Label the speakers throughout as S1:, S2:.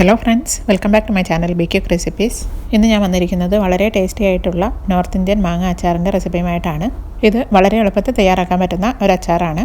S1: Hello friends welcome back to my channel be quick recipes ഇന്ന് ഞാൻ വന്നിരിക്കുന്നത് വളരെ ടേസ്റ്റി ആയിട്ടുള്ള നോർത്ത് ഇന്ത്യൻ മാങ്ങ അച്ചാറിന്റെ റെസിപ്പിയുമായിട്ടാണ് ഇത് വളരെ എളുപ്പത്തിൽ തയ്യാറാക്കാൻ പറ്റുന്ന ഒരു അച്ചാറാണ്.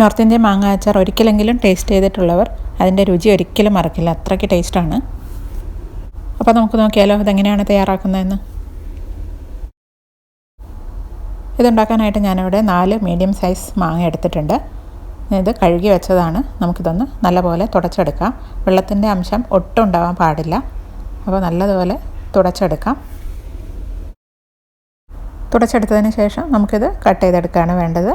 S1: നോർത്ത് ഇന്ത്യൻ മാങ്ങ അച്ചാർ ഒരിക്കലെങ്കിലും ടേസ്റ്റ് ചെയ്തിട്ടുള്ളവർ അതിന്റെ രുചി ഒരിക്കലും മറക്കില്ല. അത്രയ്ക്ക് ടേസ്റ്റാണ് അപ്പോൾ നമുക്ക് നോക്കിയാലോ ഇതെങ്ങനെയാണ് തയ്യാറാക്കുന്നതെന്ന്? ഇതുണ്ടാക്കാനായിട്ട് ഞാനിവിടെ നാല് മീഡിയം സൈസ് മാങ്ങ എടുത്തിട്ടുണ്ട്. ഇത് കഴുകി വെച്ചതാണ്. നമുക്കിതൊന്ന് നല്ലപോലെ തുടച്ചെടുക്കാം. വെള്ളത്തിന്റെ അംശം ഒട്ടും ഉണ്ടാവാൻ പാടില്ല. അപ്പോൾ നല്ലതുപോലെ തുടച്ചെടുക്കാം. തുടച്ചെടുത്തതിന് ശേഷം നമുക്കിത് കട്ട് ചെയ്തെടുക്കുകയാണ് വേണ്ടത്.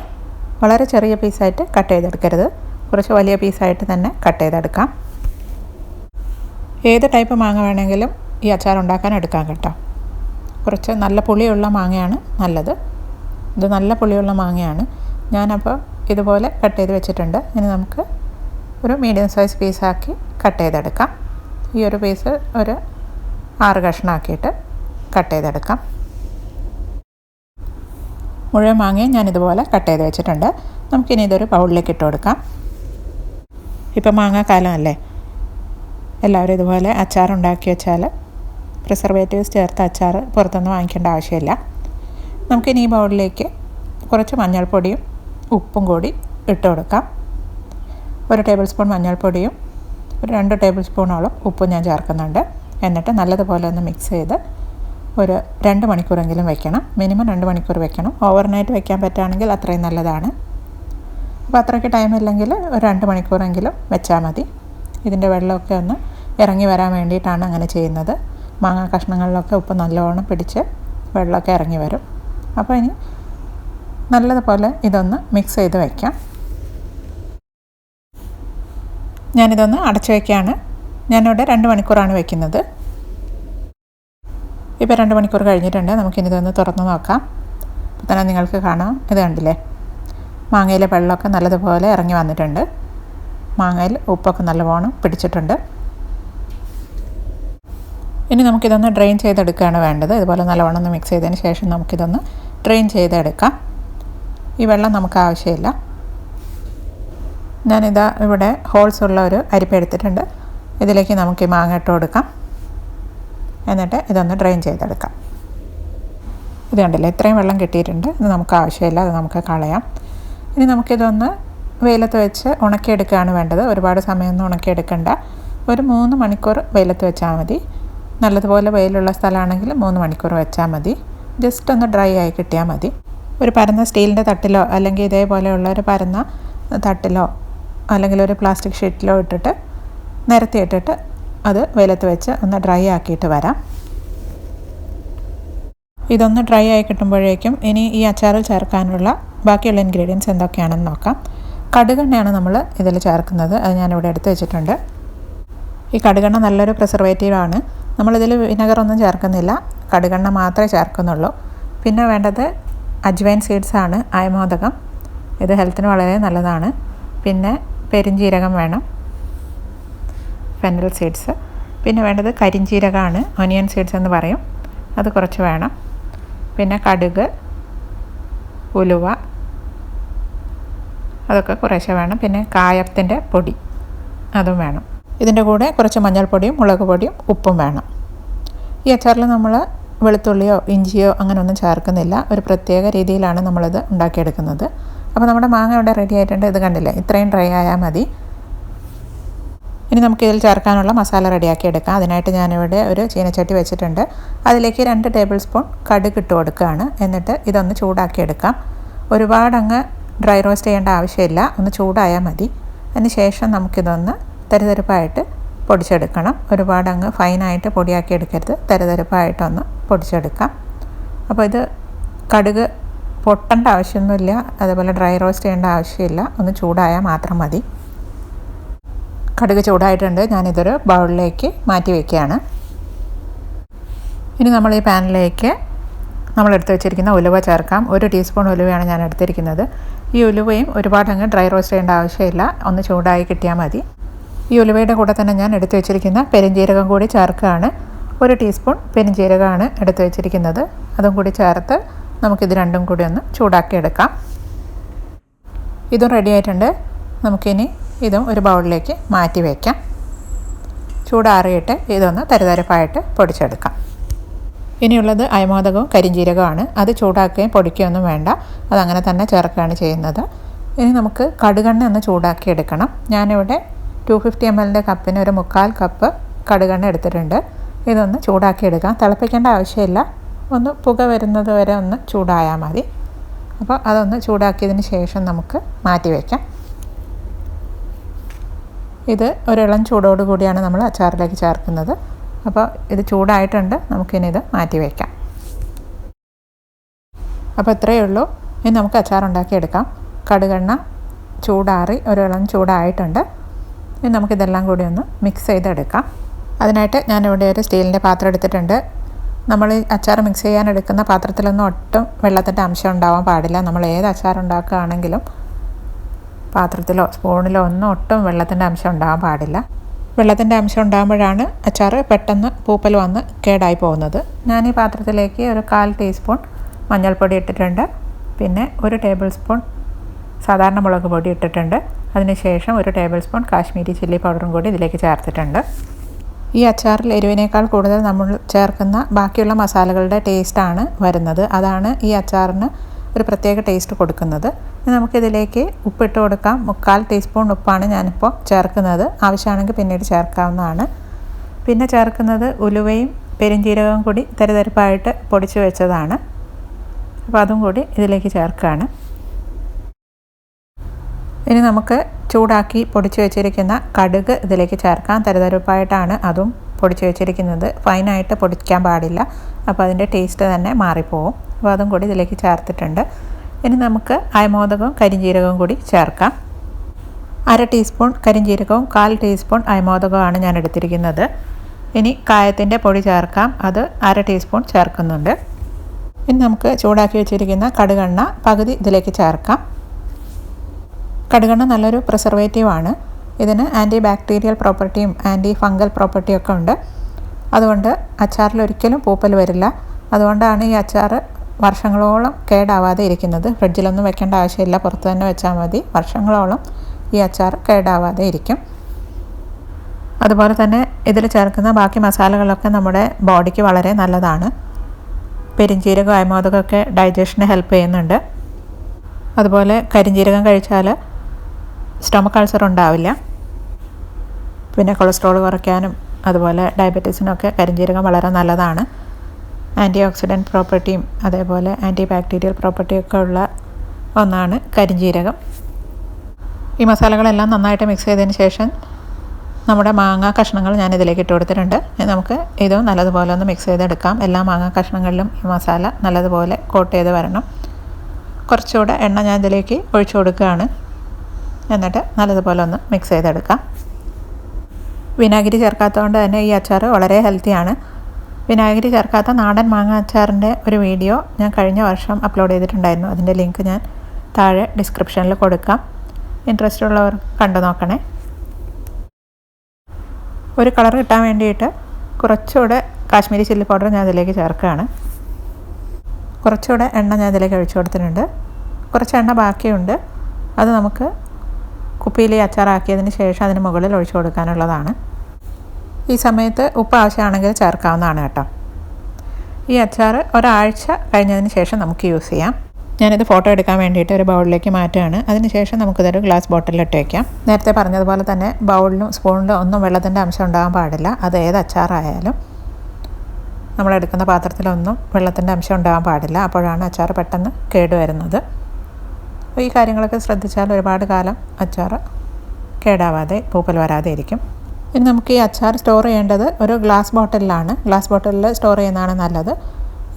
S1: വളരെ ചെറിയ പീസായിട്ട് കട്ട് ചെയ്തെടുക്കരുത്. കുറച്ച് വലിയ പീസായിട്ട് തന്നെ കട്ട് ചെയ്തെടുക്കാം. ഏത് ടൈപ്പ് മാങ്ങ വേണമെങ്കിലും ഈ അച്ചാർ ഉണ്ടാക്കാൻ എടുക്കാം കേട്ടോ. കുറച്ച് നല്ല പുളിയുള്ള മാങ്ങയാണ് നല്ലത്. ഇത് നല്ല പുളിയുള്ള മാങ്ങയാണ്. ഞാനപ്പോൾ ഇതുപോലെ കട്ട് ചെയ്ത് വെച്ചിട്ടുണ്ട്. ഇനി നമുക്ക് ഒരു മീഡിയം സൈസ് പീസാക്കി കട്ട് ചെയ്തെടുക്കാം. ഈ ഒരു പീസ് ഒരു ആറ് കഷ്ണമാക്കിയിട്ട് കട്ട് ചെയ്തെടുക്കാം. മുഴുവൻ മാങ്ങയും ഞാൻ ഇതുപോലെ കട്ട് ചെയ്ത് വെച്ചിട്ടുണ്ട്. നമുക്കിനി ഇതൊരു ബൗളിലേക്ക് ഇട്ട് കൊടുക്കാം. ഇപ്പം മാങ്ങാക്കാലം അല്ലേ? എല്ലാവരും ഇതുപോലെ അച്ചാർ ഉണ്ടാക്കി വെച്ചാൽ പ്രിസർവേറ്റീവ്സ് ചേർത്ത് അച്ചാർ പുറത്തുനിന്ന് വാങ്ങിക്കേണ്ട ആവശ്യമില്ല. നമുക്കിനി ഈ ബൗളിലേക്ക് കുറച്ച് മഞ്ഞൾപ്പൊടിയും ഉപ്പും കൂടി ഇട്ട് കൊടുക്കാം. ഒരു ടേബിൾ സ്പൂൺ മഞ്ഞൾപ്പൊടിയും ഒരു രണ്ട് ടേബിൾ സ്പൂണോളം ഉപ്പും ഞാൻ ചേർക്കുന്നുണ്ട്. എന്നിട്ട് നല്ലതുപോലെ ഒന്ന് മിക്സ് ചെയ്ത് ഒരു രണ്ട് മണിക്കൂറെങ്കിലും വെക്കണം. മിനിമം രണ്ട് മണിക്കൂർ വെക്കണം. ഓവർനൈറ്റ് വെക്കാൻ പറ്റുകയാണെങ്കിൽ അത്രയും നല്ലതാണ്. അപ്പോൾ അത്രയ്ക്ക് ടൈം ഇല്ലെങ്കിൽ ഒരു രണ്ട് മണിക്കൂറെങ്കിലും വെച്ചാൽ മതി. ഇതിന്റെ വെള്ളമൊക്കെ ഒന്ന് ഇറങ്ങി വരാൻ വേണ്ടിയിട്ടാണ് അങ്ങനെ ചെയ്യുന്നത്. മാങ്ങാ കഷ്ണങ്ങളിലൊക്കെ ഉപ്പ് നല്ലോണം പിടിച്ച് വെള്ളമൊക്കെ ഇറങ്ങി വരും. അപ്പോൾ ഇനി നല്ലതുപോലെ ഇതൊന്ന് മിക്സ് ചെയ്ത് വയ്ക്കാം ഞാനിതൊന്ന് അടച്ചു വയ്ക്കുകയാണ് ഞാനിവിടെ രണ്ട് മണിക്കൂറാണ് വയ്ക്കുന്നത് ഇപ്പോൾ രണ്ട് മണിക്കൂർ കഴിഞ്ഞിട്ടുണ്ട്. നമുക്കിനിതൊന്ന് തുറന്ന് നോക്കാം. അപ്പോൾ തന്നെ നിങ്ങൾക്ക് കാണാം. ഇത് കണ്ടില്ലേ? മാങ്ങയിലെ വെള്ളമൊക്കെ നല്ലതുപോലെ ഇറങ്ങി വന്നിട്ടുണ്ട്. മാങ്ങയിൽ ഉപ്പൊക്കെ നല്ലവണ്ണം പിടിച്ചിട്ടുണ്ട്. ഇനി നമുക്കിതൊന്ന് ഡ്രെയിൻ ചെയ്തെടുക്കുകയാണ് വേണ്ടത്. ഇതുപോലെ നല്ലവണ്ണം ഒന്ന് മിക്സ് ചെയ്തതിന് ശേഷം നമുക്കിതൊന്ന് ഡ്രെയിൻ ചെയ്തെടുക്കാം. ഈ വെള്ളം നമുക്ക് ആവശ്യമില്ല. ഞാനിതാ ഇവിടെ ഹോൾസ് ഉള്ള ഒരു അരിപ്പ എടുത്തിട്ടുണ്ട്. ഇതിലേക്ക് നമുക്ക് ഈ മാങ്ങ ഇട്ട് കൊടുക്കാം. എന്നിട്ട് ഇതൊന്ന് ഡ്രെയിൻ ചെയ്തെടുക്കാം. ഇത് കണ്ടില്ലേ ഇത്രയും വെള്ളം കിട്ടിയിട്ടുണ്ട്. ഇത് നമുക്ക് ആവശ്യമില്ല അത് നമുക്ക് കളയാം. ഇനി നമുക്കിതൊന്ന് വെയിലത്ത് വെച്ച് ഉണക്കിയെടുക്കുകയാണ് വേണ്ടത്. ഒരുപാട് സമയമൊന്നും ഉണക്കിയെടുക്കണ്ട. ഒരു മൂന്ന് മണിക്കൂർ വെയിലത്ത് വെച്ചാൽ മതി. നല്ലതുപോലെ വെയിലുള്ള സ്ഥലമാണെങ്കിൽ മൂന്ന് മണിക്കൂർ വെച്ചാൽ മതി. ജസ്റ്റ് ഒന്ന് ഡ്രൈ ആയി കിട്ടിയാൽ മതി. ഒരു പരന്ന സ്റ്റീലിന്റെ തട്ടിലോ അല്ലെങ്കിൽ ഇതേപോലെയുള്ള ഒരു പരന്ന തട്ടിലോ അല്ലെങ്കിൽ ഒരു പ്ലാസ്റ്റിക് ഷീറ്റിലോ ഇട്ടിട്ട് നിരത്തി ഇട്ടിട്ട് അത് വെയിലത്ത് വെച്ച് ഒന്ന് ഡ്രൈ ആക്കിയിട്ട് വരാം. ഇതൊന്ന് ഡ്രൈ ആയി കിട്ടുമ്പോഴേക്കും ഇനി ഈ അച്ചാറിൽ ചേർക്കാനുള്ള ബാക്കിയുള്ള ഇൻഗ്രീഡിയൻസ് എന്തൊക്കെയാണെന്ന് നോക്കാം. കടുകെണ്ണയാണ് നമ്മൾ ഇതിൽ ചേർക്കുന്നത്. അത് ഞാനിവിടെ എടുത്ത് വെച്ചിട്ടുണ്ട്. ഈ കടുകെണ്ണ നല്ലൊരു പ്രിസർവേറ്റീവാണ് നമ്മളിതിൽ വിനെഗറൊന്നും ചേർക്കുന്നില്ല. കടുകെണ്ണ മാത്രമേ ചേർക്കുന്നുള്ളൂ. പിന്നെ വേണ്ടത് അജ്വൈൻ സീഡ്സ് ആണ് അയമോദകം ഇത് ഹെൽത്തിന് വളരെ നല്ലതാണ്. പിന്നെ പെരിഞ്ജീരകം വേണം. Fennel seeds. പിന്നെ വേണ്ടത് കരിഞ്ജീരകമാണ് ഒനിയൻ സീഡ്സ് എന്ന് പറയും. അത് കുറച്ച് വേണം. പിന്നെ കടുക് ഉലുവ അതൊക്കെ കുറേശ്ശെ വേണം. പിന്നെ കായത്തിന്റെ പൊടി അതും വേണം. ഇതിന്റെ കൂടെ കുറച്ച് മഞ്ഞൾപ്പൊടിയും മുളക് പൊടിയും ഉപ്പും വേണം. ഈ അച്ചാറിൽ നമ്മൾ വെളുത്തുള്ളിയോ ഇഞ്ചിയോ അങ്ങനെ ഒന്നും ചേർക്കുന്നില്ല. ഒരു പ്രത്യേക രീതിയിലാണ് നമ്മളിത് ഉണ്ടാക്കിയെടുക്കുന്നത്. അപ്പോൾ നമ്മുടെ മാങ്ങ ഇവിടെ റെഡി ആയിട്ടുണ്ട്. ഇത് കണ്ടില്ലേ? ഇത്രയും ഡ്രൈ ആയാൽ മതി. ഇനി നമുക്ക് ഇതിൽ ചേർക്കാനുള്ള മസാല റെഡിയാക്കി എടുക്കാം. അതിനായിട്ട് ഞാനിവിടെ ഒരു ചീനച്ചട്ടി വെച്ചിട്ടുണ്ട്. അതിലേക്ക് രണ്ട് ടേബിൾ സ്പൂൺ കടുക് ഇട്ട് കൊടുക്കുകയാണ്. എന്നിട്ട് ഇതൊന്ന് ചൂടാക്കി എടുക്കാം. ഒരുപാടങ്ങ് ഡ്രൈ റോസ്റ്റ് ചെയ്യേണ്ട ആവശ്യമില്ല. ഒന്ന് ചൂടായാൽ മതി. അതിന് ശേഷം നമുക്കിതൊന്ന് തരിതരിപ്പായിട്ട് പൊടിച്ചെടുക്കണം. ഒരുപാടങ്ങ് ഫൈനായിട്ട് പൊടിയാക്കി എടുക്കരുത്. തരിതരിപ്പായിട്ടൊന്ന് പൊടിച്ചെടുക്കാം. അപ്പോൾ ഇത് കടുക് പൊട്ടേണ്ട ആവശ്യമൊന്നുമില്ല. അതേപോലെ ഡ്രൈ റോസ്റ്റ് ചെയ്യേണ്ട ആവശ്യമില്ല. ഒന്ന് ചൂടായാൽ മാത്രം മതി. കടുക് ചൂടായിട്ടുണ്ട്. ഞാനിതൊരു ബൗളിലേക്ക് മാറ്റി വയ്ക്കുകയാണ് ഇനി നമ്മൾ ഈ പാനിലേക്ക് നമ്മൾ എടുത്ത് വെച്ചിരിക്കുന്ന ഉലുവ ചേർക്കാം. ഒരു ടീസ്പൂൺ ഉലുവയാണ് ഞാൻ എടുത്തിരിക്കുന്നത്. ഈ ഉലുവയും ഒരുപാട് അങ്ങ് ഡ്രൈ റോസ്റ്റ് ചെയ്യേണ്ട ആവശ്യമില്ല. ഒന്ന് ചൂടായി കിട്ടിയാൽ മതി. ഈ ഉലുവയുടെ കൂടെ തന്നെ ഞാൻ എടുത്തു വെച്ചിരിക്കുന്ന പെരുംജീരകം കൂടി ചേർക്കുകയാണ്. ഒരു ടീസ്പൂൺ പെരുംജീരകമാണ് എടുത്തു വെച്ചിരിക്കുന്നത്. അതും കൂടി ചേർത്ത് നമുക്കിത് രണ്ടും കൂടി ഒന്ന് ചൂടാക്കിയെടുക്കാം. ഇതും റെഡി ആയിട്ടുണ്ട്. നമുക്കിനി ഇതും ഒരു ബൗളിലേക്ക് മാറ്റി വയ്ക്കാം ചൂടാറിയിട്ട് ഇതൊന്ന് തരിതരപ്പായിട്ട് പൊടിച്ചെടുക്കാം. ഇനിയുള്ളത് അയമോദകവും കരിഞ്ജീരകവുമാണ് അത് ചൂടാക്കുകയും പൊടിക്കുകയൊന്നും വേണ്ട. അതങ്ങനെ തന്നെ ചേർക്കുകയാണ് ചെയ്യുന്നത്. ഇനി നമുക്ക് കടുകെണ്ണ ഒന്ന് ചൂടാക്കി എടുക്കണം ഞാനിവിടെ ടു ഫിഫ്റ്റി എം എല്ലിന്റെ കപ്പിന് ഒരു മുക്കാൽ കപ്പ് കടുകെണ്ണ എടുത്തിട്ടുണ്ട്. ഇതൊന്ന് ചൂടാക്കി എടുക്കാം തിളപ്പിക്കേണ്ട ആവശ്യമില്ല. ഒന്ന് പുക വരുന്നത് വരെ ഒന്ന് ചൂടായാൽ മതി. അപ്പോൾ അതൊന്ന് ചൂടാക്കിയതിന് ശേഷം നമുക്ക് മാറ്റി വയ്ക്കാം ഇത് ഒരിളം ചൂടോട് കൂടിയാണ് നമ്മൾ അച്ചാറിലേക്ക് ചേർക്കുന്നത്. അപ്പോൾ ഇത് ചൂടായിട്ടുണ്ട്. നമുക്കിനി ഇത് മാറ്റി വയ്ക്കാം അപ്പോൾ ഇത്രയേ ഉള്ളൂ. ഇനി നമുക്ക് അച്ചാർ ഉണ്ടാക്കിയെടുക്കാം. കടുകെണ്ണ ചൂടാറി ഒരിളം ചൂടായിട്ടുണ്ട്. ഇനി നമുക്കിതെല്ലാം കൂടി ഒന്ന് മിക്സ് ചെയ്തെടുക്കാം. അതിനായിട്ട് ഞാനിവിടെ ഒരു സ്റ്റീലിന്റെ പാത്രം എടുത്തിട്ടുണ്ട്. നമ്മൾ അച്ചാർ മിക്സ് ചെയ്യാൻ എടുക്കുന്ന പാത്രത്തിലൊന്നും ഒട്ടും വെള്ളത്തിന്റെ അംശം ഉണ്ടാവാൻ പാടില്ല. നമ്മൾ ഏത് അച്ചാർ ഉണ്ടാക്കുകയാണെങ്കിലും പാത്രത്തിലോ സ്പൂണിലോ ഒന്നും ഒട്ടും വെള്ളത്തിന്റെ അംശം ഉണ്ടാവാൻ പാടില്ല. വെള്ളത്തിന്റെ അംശം ഉണ്ടാകുമ്പോഴാണ് അച്ചാർ പെട്ടെന്ന് പൂപ്പൽ വന്ന് കേടായി പോകുന്നത്. ഞാൻ ഈ പാത്രത്തിലേക്ക് ഒരു കാൽ ടീസ്പൂൺ മഞ്ഞൾപ്പൊടി ഇട്ടിട്ടുണ്ട്. പിന്നെ ഒരു ടേബിൾ സ്പൂൺ സാധാരണ മുളക് പൊടി ഇട്ടിട്ടുണ്ട്. അതിനുശേഷം ഒരു ടേബിൾ സ്പൂൺ കാശ്മീരി ചില്ലി പൗഡറും കൂടി ഇതിലേക്ക് ചേർത്തിട്ടുണ്ട്. ഈ അച്ചാറിൽ എരിവിനേക്കാൾ കൂടുതൽ നമ്മൾ ചേർക്കുന്ന ബാക്കിയുള്ള മസാലകളുടെ ടേസ്റ്റാണ് വരുന്നത്. അതാണ് ഈ അച്ചാറിന് ഒരു പ്രത്യേക ടേസ്റ്റ് കൊടുക്കുന്നത്. നമുക്കിതിലേക്ക് ഉപ്പിട്ട് കൊടുക്കാം. മുക്കാൽ ടീസ്പൂൺ ഉപ്പാണ് ഞാനിപ്പോൾ ചേർക്കുന്നത്. ആവശ്യമാണെങ്കിൽ പിന്നീട് ചേർക്കാവുന്നതാണ്. പിന്നെ ചേർക്കുന്നത് ഉലുവയും പെരിഞ്ജീരകവും കൂടി തരിതരിപ്പായിട്ട് പൊടിച്ച് വെച്ചതാണ്. അപ്പോൾ അതും കൂടി ഇതിലേക്ക് ചേർക്കുകയാണ്. ഇനി നമുക്ക് ചൂടാക്കി പൊടിച്ചു വെച്ചിരിക്കുന്ന കടുക് ഇതിലേക്ക് ചേർക്കാം. തരതരപ്പായിട്ടാണ് അതും പൊടിച്ചു വെച്ചിരിക്കുന്നത്. ഫൈനായിട്ട് പൊടിക്കാൻ പാടില്ല. അപ്പോൾ അതിന്റെ ടേസ്റ്റ് തന്നെ മാറിപ്പോവും. അപ്പോൾ അതും കൂടി ഇതിലേക്ക് ചേർത്തിട്ടുണ്ട്. ഇനി നമുക്ക് അയമോദകവും കരിഞ്ജീരകവും കൂടി ചേർക്കാം. അര ടീസ്പൂൺ കരിഞ്ജീരകവും കാൽ ടീസ്പൂൺ അയമോദകവുമാണ് ഞാൻ എടുത്തിരിക്കുന്നത്. ഇനി കായത്തിന്റെ പൊടി ചേർക്കാം. അത് അര ടീസ്പൂൺ ചേർക്കുന്നുണ്ട്. ഇനി നമുക്ക് ചൂടാക്കി വെച്ചിരിക്കുന്ന കടുകെണ്ണ പകുതി ഇതിലേക്ക് ചേർക്കാം. കടുകെണ്ണ നല്ലൊരു പ്രിസർവേറ്റീവാണ് ഇതിന് ആന്റി ബാക്ടീരിയൽ പ്രോപ്പർട്ടിയും ആന്റി ഫംഗൽ പ്രോപ്പർട്ടിയും ഒക്കെ ഉണ്ട്. അതുകൊണ്ട് അച്ചാറിൽ ഒരിക്കലും പൂപ്പൽ വരില്ല. അതുകൊണ്ടാണ് ഈ അച്ചാർ വർഷങ്ങളോളം കേടാവാതെ ഇരിക്കുന്നത്. ഫ്രിഡ്ജിലൊന്നും വെക്കേണ്ട ആവശ്യമില്ല. പുറത്ത് തന്നെ വെച്ചാൽ മതി. വർഷങ്ങളോളം ഈ അച്ചാർ കേടാവാതെ ഇരിക്കും. അതുപോലെ തന്നെ ഇതിൽ ചേർക്കുന്ന ബാക്കി മസാലകളൊക്കെ നമ്മുടെ ബോഡിക്ക് വളരെ നല്ലതാണ്. പെരിഞ്ചീരകം അയമോദകമൊക്കെ ഡൈജഷന് ഹെൽപ്പ് ചെയ്യുന്നുണ്ട്. അതുപോലെ കരിഞ്ചീരകം കഴിച്ചാൽ സ്റ്റൊമക്ക് അൾസർ ഉണ്ടാവില്ല. പിന്നെ കൊളസ്ട്രോൾ കുറയ്ക്കാനും അതുപോലെ ഡയബറ്റീസിനൊക്കെ കരിഞ്ജീരകം വളരെ നല്ലതാണ്. ആന്റി ഓക്സിഡന്റ് പ്രോപ്പർട്ടിയും അതേപോലെ ആന്റി ബാക്ടീരിയൽ പ്രോപ്പർട്ടിയൊക്കെ ഉള്ള ഒന്നാണ് കരിഞ്ജീരകം. ഈ മസാലകളെല്ലാം നന്നായിട്ട് മിക്സ് ചെയ്തതിന് ശേഷം നമ്മുടെ മാങ്ങ കഷ്ണങ്ങൾ ഞാൻ ഇതിലേക്ക് ഇട്ട് കൊടുത്തിട്ടുണ്ട്. നമുക്ക് ഇതും നല്ലതുപോലെ ഒന്ന് മിക്സ് ചെയ്തെടുക്കാം. എല്ലാ മാങ്ങ കഷ്ണങ്ങളിലും ഈ മസാല നല്ലതുപോലെ കോട്ട് ചെയ്ത് വരണം. കുറച്ചുകൂടെ എണ്ണ ഞാൻ ഇതിലേക്ക് ഒഴിച്ചു കൊടുക്കുകയാണ്. എന്നിട്ട് നല്ലതുപോലെ ഒന്ന് മിക്സ് ചെയ്തെടുക്കാം. വിനാഗിരി ചേർക്കാത്തതുകൊണ്ട് തന്നെ ഈ അച്ചാർ വളരെ ഹെൽത്തിയാണ് വിനാഗിരി ചേർക്കാത്ത നാടൻ മാങ്ങ അച്ചാറിന്റെ ഒരു വീഡിയോ ഞാൻ കഴിഞ്ഞ വർഷം അപ്ലോഡ് ചെയ്തിട്ടുണ്ടായിരുന്നു. അതിന്റെ ലിങ്ക് ഞാൻ താഴെ ഡിസ്ക്രിപ്ഷനിൽ കൊടുക്കാം. ഇൻട്രസ്റ്റ് ഉള്ളവർ കണ്ടു നോക്കണേ. ഒരു കളർ കിട്ടാൻ വേണ്ടിയിട്ട് കുറച്ചുകൂടെ കാശ്മീരി ചില്ലി പൗഡർ ഞാൻ അതിലേക്ക് ചേർക്കുകയാണ്. കുറച്ചുകൂടെ എണ്ണ ഞാൻ ഇതിലേക്ക് ഒഴിച്ചു കൊടുത്തിട്ടുണ്ട്. കുറച്ച് എണ്ണ ബാക്കിയുണ്ട്. അത് നമുക്ക് കുപ്പിയിൽ അച്ചാറാക്കിയതിന് ശേഷം അതിന് മുകളിൽ ഒഴിച്ചു കൊടുക്കാനുള്ളതാണ്. ഈ സമയത്ത് ഉപ്പ് ആവശ്യമാണെങ്കിൽ ചേർക്കാവുന്നതാണ് കേട്ടോ. ഈ അച്ചാർ ഒരാഴ്ച കഴിഞ്ഞതിന് ശേഷം നമുക്ക് യൂസ് ചെയ്യാം. ഞാനിത് ഫോട്ടോ എടുക്കാൻ വേണ്ടിയിട്ട് ഒരു ബൗളിലേക്ക് മാറ്റുകയാണ്. അതിനുശേഷം നമുക്കിതൊരു ഗ്ലാസ് ബോട്ടിലിട്ട് വയ്ക്കാം നേരത്തെ പറഞ്ഞതുപോലെ തന്നെ ബൗളിലും സ്പൂണിലും ഒന്നും വെള്ളത്തിന്റെ അംശം ഉണ്ടാകാൻ പാടില്ല. അത് ഏത് അച്ചാറായാലും നമ്മളെടുക്കുന്ന പാത്രത്തിലൊന്നും വെള്ളത്തിന്റെ അംശം ഉണ്ടാകാൻ പാടില്ല. അപ്പോഴാണ് അച്ചാർ പെട്ടെന്ന് കേടുവരുന്നത്. അപ്പോൾ ഈ കാര്യങ്ങളൊക്കെ ശ്രദ്ധിച്ചാൽ ഒരുപാട് കാലം അച്ചാർ കേടാവാതെ പൂപ്പൽ വരാതെ ഇരിക്കും ഇനി നമുക്ക് ഈ അച്ചാർ സ്റ്റോർ ചെയ്യേണ്ടത് ഒരു ഗ്ലാസ് ബോട്ടിലാണ് ഗ്ലാസ് ബോട്ടിലിൽ സ്റ്റോർ ചെയ്യുന്നതാണ് നല്ലത്.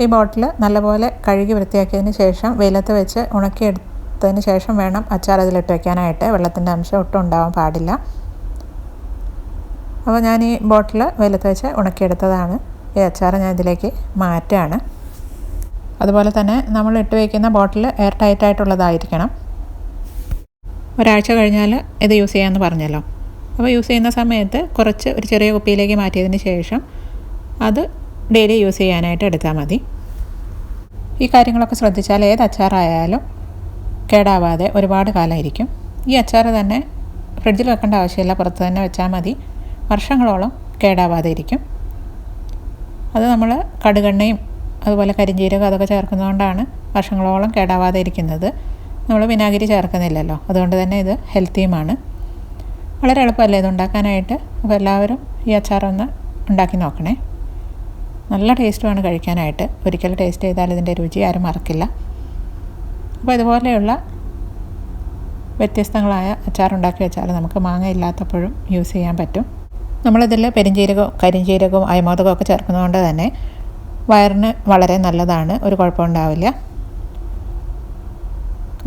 S1: ഈ ബോട്ടിൽ നല്ലപോലെ കഴുകി വൃത്തിയാക്കിയതിന് ശേഷം വെയിലത്ത് വെച്ച് ഉണക്കിയെടുത്തതിന് ശേഷം വേണം അച്ചാർ അതിലിട്ട് വെക്കാനായിട്ട്. വെള്ളത്തിന്റെ അംശം ഒട്ടും ഉണ്ടാവാൻ പാടില്ല. അപ്പോൾ ഞാൻ ഈ ബോട്ടിൽ വെയിലത്ത് വെച്ച് ഉണക്കിയെടുത്തതാണ്. ഈ അച്ചാർ ഞാൻ ഇതിലേക്ക് മാറ്റുകയാണ്. അതുപോലെ തന്നെ നമ്മൾ ഇട്ട് വയ്ക്കുന്ന ബോട്ടിൽ എയർ ടൈറ്റ് ആയിട്ടുള്ളതായിരിക്കണം. ഒരാഴ്ച കഴിഞ്ഞാൽ ഇത് യൂസ് ചെയ്യാമെന്ന് പറഞ്ഞല്ലോ. അപ്പോൾ യൂസ് ചെയ്യുന്ന സമയത്ത് കുറച്ച് ഒരു ചെറിയ കുപ്പിയിലേക്ക് മാറ്റിയതിന് ശേഷം അത് ഡെയിലി യൂസ് ചെയ്യാനായിട്ട് എടുത്താൽ മതി. ഈ കാര്യങ്ങളൊക്കെ ശ്രദ്ധിച്ചാൽ ഏത് അച്ചാറായാലും കേടാവാതെ ഒരുപാട് കാലമായിരിക്കും. ഈ അച്ചാർ തന്നെ ഫ്രിഡ്ജിൽ വെക്കേണ്ട ആവശ്യമില്ല പുറത്ത് തന്നെ വെച്ചാൽ മതി. വർഷങ്ങളോളം കേടാവാതെ ഇരിക്കും. അത് നമ്മൾ കടുകെണ്ണയും അതുപോലെ കരിഞ്ജീരകം അതൊക്കെ ചേർക്കുന്നതുകൊണ്ടാണ് വർഷങ്ങളോളം കേടാവാതെ ഇരിക്കുന്നത് നമ്മൾ വിനാഗിരി ചേർക്കുന്നില്ലല്ലോ. അതുകൊണ്ട് തന്നെ ഇത് ഹെൽത്തിയുമാണ്. വളരെ എളുപ്പമല്ലേ ഇത് ഉണ്ടാക്കാനായിട്ട്? അപ്പോൾ എല്ലാവരും ഈ അച്ചാറൊന്ന് ഉണ്ടാക്കി നോക്കണേ. നല്ല ടേസ്റ്റുമാണ് കഴിക്കാനായിട്ട്. ഒരിക്കൽ ടേസ്റ്റ് ചെയ്താൽ ഇതിന്റെ രുചി ആരും മറക്കില്ല. അപ്പോൾ ഇതുപോലെയുള്ള വ്യത്യസ്തങ്ങളായ അച്ചാർ ഉണ്ടാക്കി വെച്ചാൽ നമുക്ക് മാങ്ങ ഇല്ലാത്തപ്പോഴും യൂസ് ചെയ്യാൻ പറ്റും. നമ്മളിതിൽ പെരിഞ്ചീരകവും കരിഞ്ചീരകവും അയമോദകവും ഒക്കെ ചേർക്കുന്നതുകൊണ്ട് തന്നെ വയറിന് വളരെ നല്ലതാണ്. ഒരു കുഴപ്പമുണ്ടാവില്ല.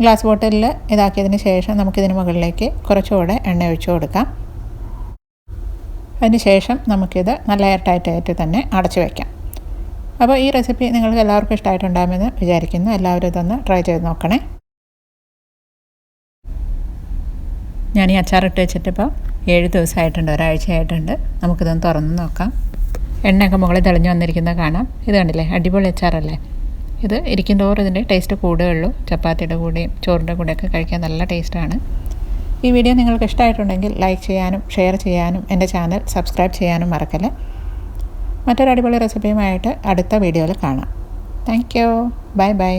S1: ഗ്ലാസ് ബോട്ടിലിൽ ഇതാക്കിയതിന് ശേഷം നമുക്കിതിന് മുകളിലേക്ക് കുറച്ചുകൂടെ എണ്ണ ഒഴിച്ചു കൊടുക്കാം. അതിന് ശേഷം നമുക്കിത് നല്ല എയർ ടൈറ്റായിട്ട് തന്നെ അടച്ചു വയ്ക്കാം അപ്പോൾ ഈ റെസിപ്പി നിങ്ങൾക്ക് എല്ലാവർക്കും ഇഷ്ടമായിട്ടുണ്ടാകുമെന്ന് വിചാരിക്കുന്നു. എല്ലാവരും ഇതൊന്ന് ട്രൈ ചെയ്ത് നോക്കണേ. ഞാൻ ഈ അച്ചാറിട്ട് വെച്ചിട്ടിപ്പോൾ ഏഴ് ദിവസമായിട്ടുണ്ട്. ഒരാഴ്ചയായിട്ടുണ്ട്. നമുക്കിതൊന്ന് തുറന്ന് നോക്കാം. എണ്ണയൊക്കെ മുകളിൽ തെളിഞ്ഞു വന്നിരിക്കുന്നത് കാണാം. ഇത് കണ്ടില്ലേ? അടിപൊളി അച്ചാറല്ലേ ഇത് ഇരിക്കും തോറും ഇതിന്റെ ടേസ്റ്റ് കൂടുകയുള്ളൂ ചപ്പാത്തിയുടെ കൂടെയും ചോറിന്റെ കൂടെയൊക്കെ കഴിക്കാൻ നല്ല ടേസ്റ്റാണ് ഈ വീഡിയോ നിങ്ങൾക്ക് ഇഷ്ടമായിട്ടുണ്ടെങ്കിൽ ലൈക്ക് ചെയ്യാനും ഷെയർ ചെയ്യാനും എന്റെ ചാനൽ സബ്സ്ക്രൈബ് ചെയ്യാനും മറക്കല്ലേ? മറ്റൊരു അടിപൊളി റെസിപ്പിയുമായിട്ട് അടുത്ത വീഡിയോയിൽ കാണാം. Thank you bye bye